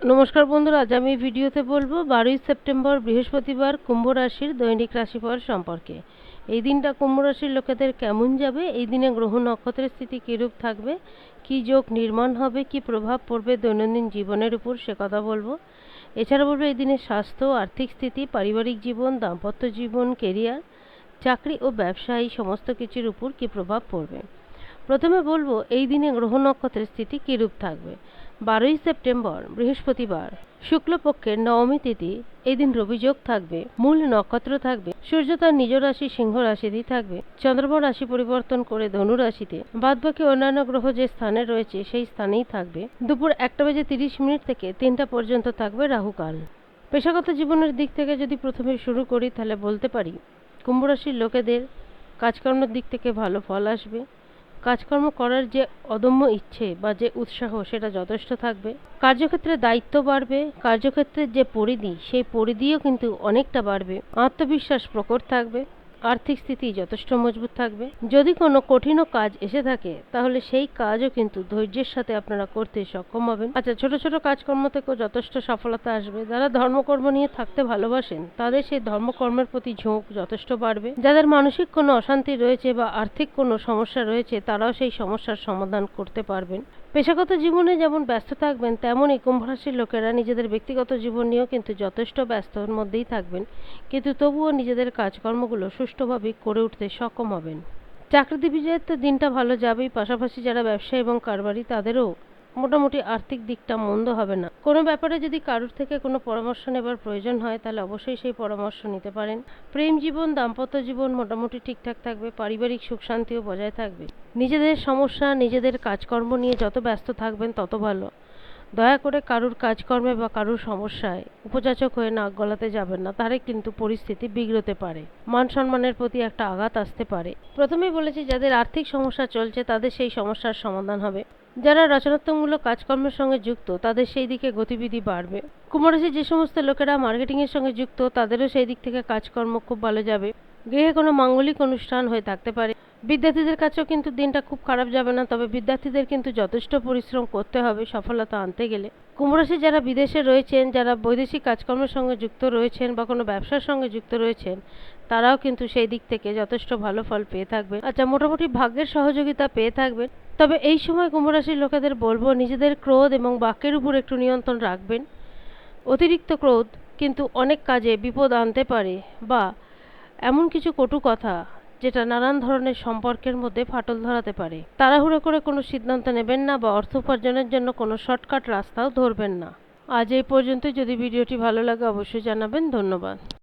নমস্কার বন্ধুরা, আজ আমি ভিডিওতে বলব বারোই সেপ্টেম্বর বৃহস্পতিবার কুম্ভ রাশির দৈনিক রাশিফল সম্পর্কে। এই দিনটা কুম্ভ রাশির লোকেদের কেমন যাবে, এই দিনে গ্রহ নক্ষত্রের স্থিতি কীরূপ থাকবে, কী যোগ নির্মাণ হবে, কী প্রভাব পড়বে দৈনন্দিন জীবনের উপর সে কথা বলব। এছাড়া বলব এই দিনের স্বাস্থ্য, আর্থিক স্থিতি, পারিবারিক জীবন, দাম্পত্য জীবন কেরিয়ার চাকরি ও ব্যবসা এই সমস্ত কিছুর উপর কী প্রভাব পড়বে। প্রথমে বলব এই দিনে গ্রহ নক্ষত্রের স্থিতি কীরূপ থাকবে বারোই সেপ্টেম্বর, বৃহস্পতিবার। শুক্লপক্ষের নবমী তিথি এই দিন রবিযোগ থাকবে, মূল নক্ষত্র থাকবে, সূর্য তার নিজ রাশি, সিংহ রাশিতেই থাকবে। চন্দ্রমা রাশি পরিবর্তন করে ধনু রাশিতে, বাদবাকি অন্যান্য গ্রহ যে স্থানে রয়েছে, সেই স্থানেই থাকবে। দুপুর একটা বেজে তিরিশ মিনিট থেকে তিনটা পর্যন্ত থাকবে রাহুকাল। পেশাগত জীবনের দিক থেকে যদি প্রথমে শুরু করি, তাহলে বলতে পারি, কুম্ভ রাশির লোকেদের কাজকর্মের দিক থেকে ভালো ফল আসবে। কাজকর্ম করার যে অদম্য ইচ্ছে বা যে উৎসাহ সেটা যথেষ্ট থাকবে। কার্যক্ষেত্রে দায়িত্ব বাড়বে, কার্যক্ষেত্রের যে পরিধি, সেই পরিধিও কিন্তু অনেকটা বাড়বে। আত্মবিশ্বাস প্রকট থাকবে। আর্থিক স্থিতি যথেষ্ট মজবুত থাকবে। যদি কোনো কঠিনও কাজ এসে থাকে, তাহলে সেই কাজও কিন্তু ধৈর্যের সাথে আপনারা করতে সক্ষম হবেন। আচ্ছা ছোট ছোট কাজকর্ম থেকেও যথেষ্ট সফলতা আসবে। যারা ধর্মকর্ম নিয়ে থাকতে ভালোবাসেন, তাদের সেই ধর্মকর্মের প্রতি ঝোঁক যথেষ্ট বাড়বে। যাদের মানসিক কোনো অশান্তি রয়েছে বা আর্থিক কোনো সমস্যা রয়েছে, তারাও সেই সমস্যার সমাধান করতে পারবেন। পেশাগত জীবনে যেমন ব্যস্ত থাকবেন তেমনই কুম্ভ রাশির লোকেরা নিজেদের ব্যক্তিগত জীবন নিয়েও কিন্তু যথেষ্ট ব্যস্তর মধ্যেই থাকবেন। কিন্তু তবুও নিজেদের কাজকর্মগুলো সুষ্ঠুভাবে করে উঠতে সক্ষম হবেন। চাকরিজীবীদের তো দিনটা ভালো যাবেই, পাশাপাশি যারা ব্যবসা এবং কারবারি, তাদেরও মোটামুটি আর্থিক দিকটা মন্দ হবে না। কোনো ব্যাপারে যদি কারোর থেকে কোনো পরামর্শ নেবার প্রয়োজন হয়, তাহলে অবশ্যই সেই পরামর্শ নিতে পারেন। প্রেম জীবন, দাম্পত্য জীবন মোটামুটি ঠিকঠাক থাকবে, পারিবারিক সুখ শান্তিও বজায় থাকবে। নিজেদের সমস্যা, নিজেদের কাজকর্ম নিয়ে যত ব্যস্ত থাকবেন, তত ভালো। দয়া করে কারুর কাজকর্মে বা কারুর সমস্যায় উপযাচক হয়ে নাক গলাতে যাবেন না, তাহলে কিন্তু পরিস্থিতি বিগড়তে পারে। মান সম্মানের প্রতি একটা আঘাত আসতে পারে। প্রথমেই বলেছি, যাদের আর্থিক সমস্যা চলছে, তাদের সেই সমস্যার সমাধান হবে। যারা রচনাত্মকমূলক কাজকর্মের সঙ্গে যুক্ত, তাদের সেই দিকে গতিবিধি বাড়বে। কুমারাশি যে সমস্ত লোকেরা মার্কেটিংয়ের সঙ্গে যুক্ত, তাদেরও সেই দিক থেকে কাজকর্ম খুব ভালো যাবে। গৃহে কোনো মাঙ্গলিক অনুষ্ঠান হয়ে থাকতে পারে। বিদ্যার্থীদের কাছেও কিন্তু দিনটা খুব খারাপ যাবে না, তবে বিদ্যার্থীদের কিন্তু যথেষ্ট পরিশ্রম করতে হবে সফলতা আনতে গেলে। কুম্ভরাশি যারা বিদেশে রয়েছেন, যারা বৈদেশিক কাজকর্মের সঙ্গে যুক্ত রয়েছেন বা কোনো ব্যবসার সঙ্গে যুক্ত রয়েছেন, তারাও কিন্তু সেই দিক থেকে যথেষ্ট ভালো ফল পেয়ে থাকবেন। আচ্ছা মোটামুটি ভাগ্যের সহযোগিতা পেয়ে থাকবেন। তবে এই সময় কুম্ভরাশির লোকেদের বলব, নিজেদের ক্রোধ এবং বাক্যের উপর একটু নিয়ন্ত্রণ রাখবেন। অতিরিক্ত ক্রোধ কিন্তু অনেক কাজে বিপদ আনতে পারে বা এমন কিছু কটু কথা যেটা নানান ধরনের সম্পর্কের মধ্যে ফাটল ধরাতে পারে। তাড়াহুড়ো করে কোনো সিদ্ধান্ত নেবেন না বা অর্থ উপার্জনের জন্য কোনো শর্টকাট রাস্তাও ধরবেন না। আজ এই পর্যন্ত যদি ভিডিওটি ভালো লাগে, অবশ্যই জানাবেন। ধন্যবাদ।